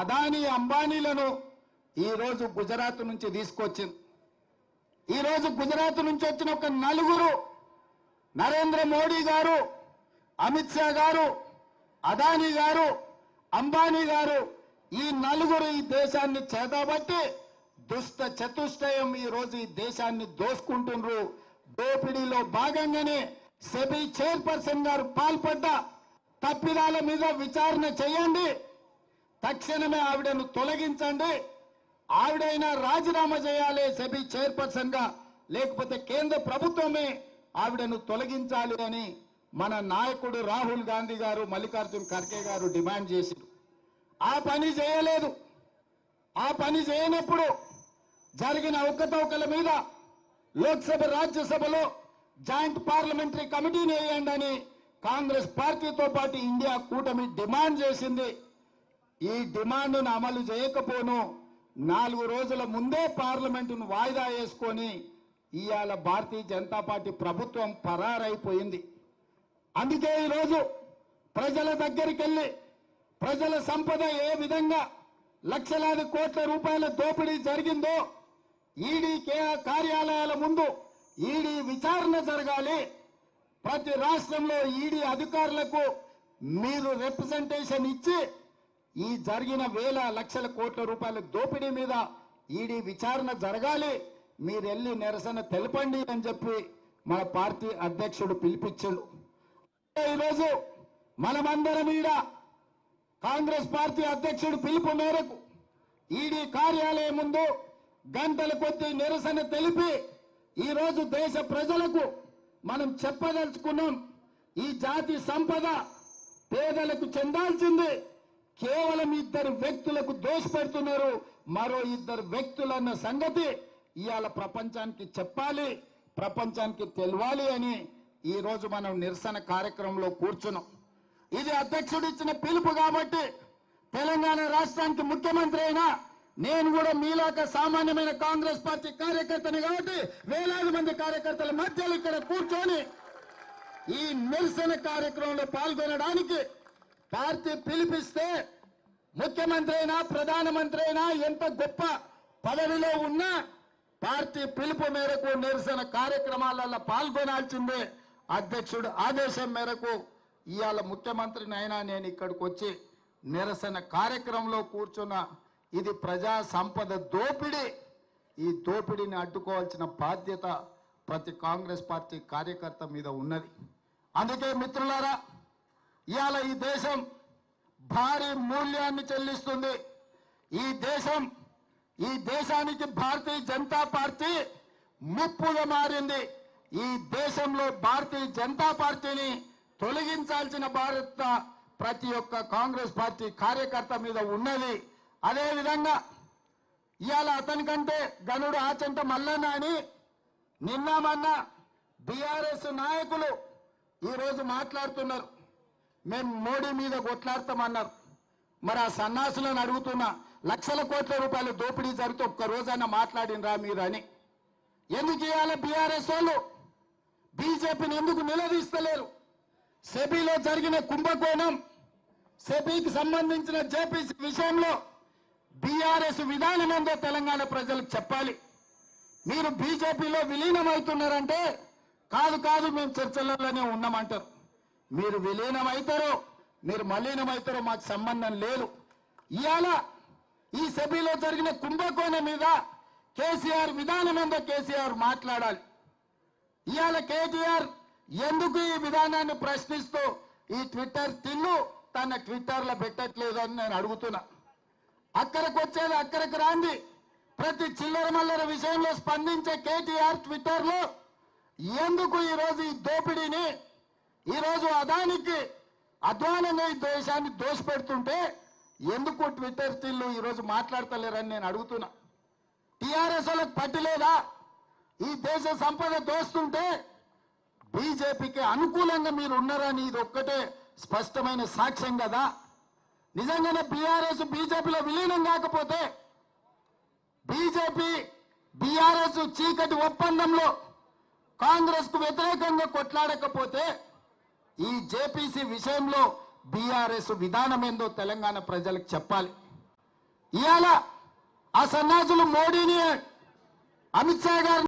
అదానీ అంబానీలను ఈరోజు గుజరాత్ నుంచి తీసుకొచ్చింది. ఈరోజు గుజరాత్ నుంచి వచ్చిన ఒక నలుగురు నరేంద్ర మోడీ గారు అమిత్ షా గారు అదానీ గారు అంబానీ గారు ఈ నలుగురు ఈ దేశాన్ని చేతబట్టి దుష్ట చతుష్టయం ఈ రోజు ఈ దేశాన్ని దోసుకుంటున్నారు దోపిడీలో భాగంగానే సెబీ చైర్పర్సన్ గారు పాల్పడ్డ తప్పిదాల మీద విచారణ చేయండి. తక్షణమే ఆవిడను తొలగించండి. ఆవిడైనా రాజీనామా చేయాలి సెబీ చైర్పర్సన్గా లేకపోతే కేంద్ర ప్రభుత్వమే ఆవిడను తొలగించాలి అని మన నాయకుడు రాహుల్ గాంధీ గారు మల్లికార్జున్ ఖర్గే గారు డిమాండ్ చేశారు. ఆ పని చేయలేదు. ఆ పని చేయనప్పుడు జరిగిన ఒక్కతవకల మీద లోక్సభ రాజ్యసభలో జాయింట్ పార్లమెంటరీ కమిటీని వేయండి అని కాంగ్రెస్ పార్టీతో పాటు ఇండియా కూటమి డిమాండ్ చేసింది. ఈ డిమాండ్ను అమలు చేయకపోను. నాలుగు రోజుల ముందే పార్లమెంటును వాయిదా వేసుకొని ఇవాళ భారతీయ జనతా పార్టీ ప్రభుత్వం పరారైపోయింది. అందుకే ఈరోజు ప్రజల దగ్గరికి వెళ్ళి ప్రజల సంపద ఏ విధంగా లక్షలాది కోట్ల రూపాయల దోపిడీ జరిగిందో ఈడీ కార్యాలయాల ముందు ఈడీ విచారణ జరగాలి. ప్రతి రాష్ట్రంలో ఈడీ అధికారులకు మీరు రిప్రజెంటేషన్ ఇచ్చి ఈ జరిగిన వేల లక్షల కోట్ల రూపాయల దోపిడీ మీద ఈడీ విచారణ జరగాలి. మీరు వెళ్ళి నిరసన తెలపండి అని చెప్పి మన పార్టీ అధ్యక్షుడు పిలిపించాడు. ఈరోజు మనమందరం ఈడ కాంగ్రెస్ పార్టీ అధ్యక్షుడు పిలుపు మేరకు ఈడీ కార్యాలయం ముందు గంటల కొద్ది నిరసన తెలిపి ఈరోజు దేశ ప్రజలకు మనం చెప్పదలుచుకున్నాం. ఈ జాతి సంపద పేదలకు చెందాల్సింది. కేవలం ఇద్దరు వ్యక్తులకు దోషపెడుతున్నారు. మరో ఇద్దరు వ్యక్తులన్న సంగతి ఇవాళ ప్రపంచానికి చెప్పాలి ప్రపంచానికి తెలవాలి అని ఈరోజు మనం నిరసన కార్యక్రమంలో కూర్చున్నాం. ఇది అధ్యక్షుడు ఇచ్చిన పిలుపు కాబట్టి తెలంగాణ రాష్ట్రానికి ముఖ్యమంత్రి అయినా నేను కూడా మీలాక సామాన్యమైన కాంగ్రెస్ పార్టీ కార్యకర్తని కాబట్టి వేలాది మంది కార్యకర్తల మధ్యలో ఇక్కడ కూర్చొని ఈ నిరసన కార్యక్రమంలో పాల్గొనడానికి పార్టీ పిలిపిస్తే ముఖ్యమంత్రి అయినా ప్రధానమంత్రి అయినా ఎంత గొప్ప పదవిలో ఉన్నా పార్టీ పిలుపు మేరకు నిరసన కార్యక్రమాలలో పాల్గొనాల్సిందే. అధ్యక్షుడు ఆదేశం మేరకు ఇవాళ ముఖ్యమంత్రిని అయినా నేను ఇక్కడికి వచ్చి నిరసన కార్యక్రమంలో కూర్చున్న ఇది ప్రజా సంపద దోపిడీ. ఈ దోపిడీని అడ్డుకోవాల్సిన బాధ్యత ప్రతి కాంగ్రెస్ పార్టీ కార్యకర్త మీద ఉన్నది. అందుకే మిత్రులారా ఇవాళ ఈ దేశం భారీ మూల్యాన్ని చెల్లిస్తుంది. ఈ దేశం ఈ దేశానికి భారతీయ జనతా పార్టీ ముప్పుగా మారింది. ఈ దేశంలో భారతీయ జనతా పార్టీని తొలగించాల్సిన భారత ప్రతి ఒక్క కాంగ్రెస్ పార్టీ కార్యకర్త మీద ఉన్నది. అదే విధంగా ఇవాళ అతనికంటే గనుడు ఆచంట మల్లన్న అని నిన్న మొన్న బీఆర్ఎస్ నాయకులు ఈరోజు మాట్లాడుతున్నారు. మేము మోడీ మీద కొట్లాడతామన్నారు. మరి ఆ సన్నాసులను అడుగుతున్నా లక్షల కోట్ల రూపాయలు దోపిడీ జరిగితే ఒక్క రోజైనా మాట్లాడినరా మీరు అని. ఎందుకు ఇవాళ బీఆర్ఎస్ వాళ్ళు? బీజేపీని ఎందుకు నిలదీస్తలేరు? సెబీలో జరిగిన కుంభకోణం సెబీకి సంబంధించిన జేపీసీ విషయంలో బీఆర్ఎస్ విధానం ఏందో తెలంగాణ ప్రజలకు చెప్పాలి. మీరు బీజేపీలో విలీనమవుతున్నారంటే కాదు కాదు మేము చర్చలలోనే ఉన్నామంటారు. మీరు విలీనమవుతారో మీరు మలీనమవుతారో మాకు సంబంధం లేదు. ఇవాళ ఈ సభలో జరిగిన కుంభకోణం మీద కేసీఆర్ విధానం ఏందో కేసీఆర్ మాట్లాడాలి. ఇవాళ కేటీఆర్ ఎందుకు ఈ విధానాన్ని ప్రశ్నిస్తూ ఈ ట్విట్టర్ తిన్ను తన ట్విట్టర్లో పెట్టట్లేదు అని నేను అడుగుతున్నా. అక్కడికి వచ్చేది అక్కడికి రాంది. ప్రతి చిల్లర మల్లర విషయంలో స్పందించే కేటీఆర్ ట్విట్టర్లో ఎందుకు ఈరోజు ఈ దోపిడీని ఈరోజు అదానికి అధ్వానంగా ఈ దేశాన్ని దోషపెడుతుంటే ఎందుకు ట్విట్టర్ తిల్లు ఈరోజు మాట్లాడతలేరని నేను అడుగుతున్నా. టీఆర్ఎస్ వాళ్ళకి పట్టిలేదా? ఈ దేశ సంపద దోస్తుంటే బీజేపీకి అనుకూలంగా మీరు ఉన్నారని ఇది ఒక్కటే స్పష్టమైన సాక్ష్యం కదా. నిజంగానే బీఆర్ఎస్ బీజేపీలో విలీనం కాకపోతే బీజేపీ బీఆర్ఎస్ చీకటి ఒప్పందంలో కాంగ్రెస్కు వ్యతిరేకంగా కొట్లాడకపోతే ఈ జేపీసీ విషయంలో బీఆర్ఎస్ విధానం ఏందో తెలంగాణ ప్రజలకు చెప్పాలి. ఇవాళ ఆ సన్నాసులు మోడీని అమిత్ షా గారిని